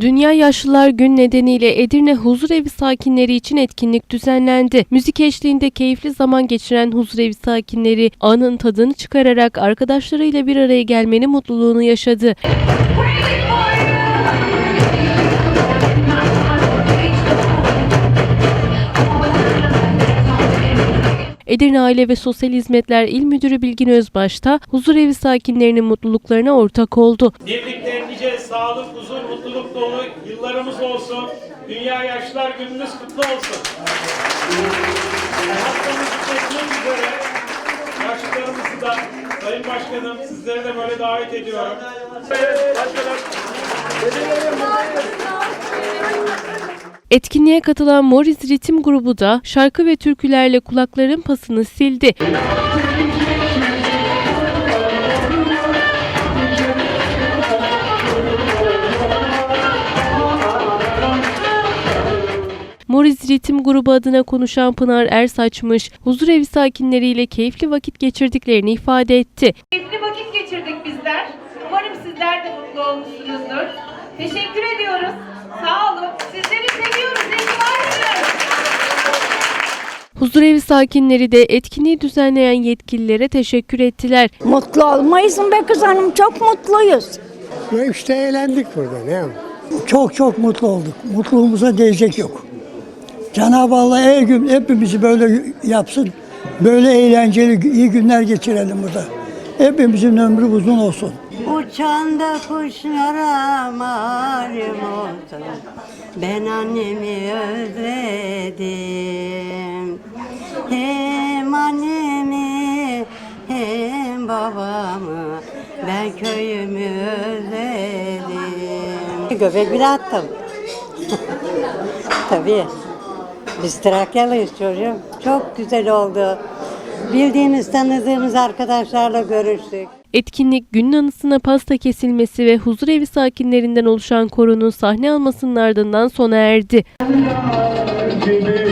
Dünya Yaşlılar Gün nedeniyle Edirne Huzurevi sakinleri için etkinlik düzenlendi. Müzik eşliğinde keyifli zaman geçiren huzurevi sakinleri anın tadını çıkararak arkadaşlarıyla bir araya gelmenin mutluluğunu yaşadı. Edirne Aile ve Sosyal Hizmetler İl Müdürü Bilgin Özbaş da huzurevi sakinlerinin mutluluklarına ortak oldu. Birlikte nice sağlık, huzur, mutluluk dolu yıllarımız olsun. Dünya Yaşlılar Gününüz kutlu olsun. Haftamız bitmek üzere. Yaşlılarımızı da Sayın Başkanım sizlere de böyle davet ediyorum. Evet, başkanım. Etkinliğe katılan Morris Ritim grubu da şarkı ve türkülerle kulakların pasını sildi. Morris Ritim grubu adına konuşan Pınar Ersaçmış, huzurevi sakinleriyle keyifli vakit geçirdiklerini ifade etti. Keyifli vakit geçirdik bizler. Umarım sizler de mutlu olmuşsunuzdur. Teşekkür ediyoruz. Sağ olun. Sizleri Huzurevi sakinleri de etkinliği düzenleyen yetkililere teşekkür ettiler. Mutlu olmayız mı be kız hanım? Çok mutluyuz. Ve işte eğlendik burada ne yapalım? Çok çok mutlu olduk. Mutluluğumuza değecek yok. Cenab-ı Allah her gün hepimizi böyle yapsın. Böyle eğlenceli, iyi günler geçirelim burada. Hepimizin ömrü uzun olsun. Uçan da kuşlara malum olsun Ben annemi özledim babamı Ben köyümü özledim Göbek bile attım Tabii biz Trakyalıyız çocuğum. Çok güzel oldu. Bildiğimiz, tanıdığımız arkadaşlarla görüştük. Etkinlik günün anısına pasta kesilmesi ve huzurevi sakinlerinden oluşan koronun sahne almasının ardından sona erdi. Gibi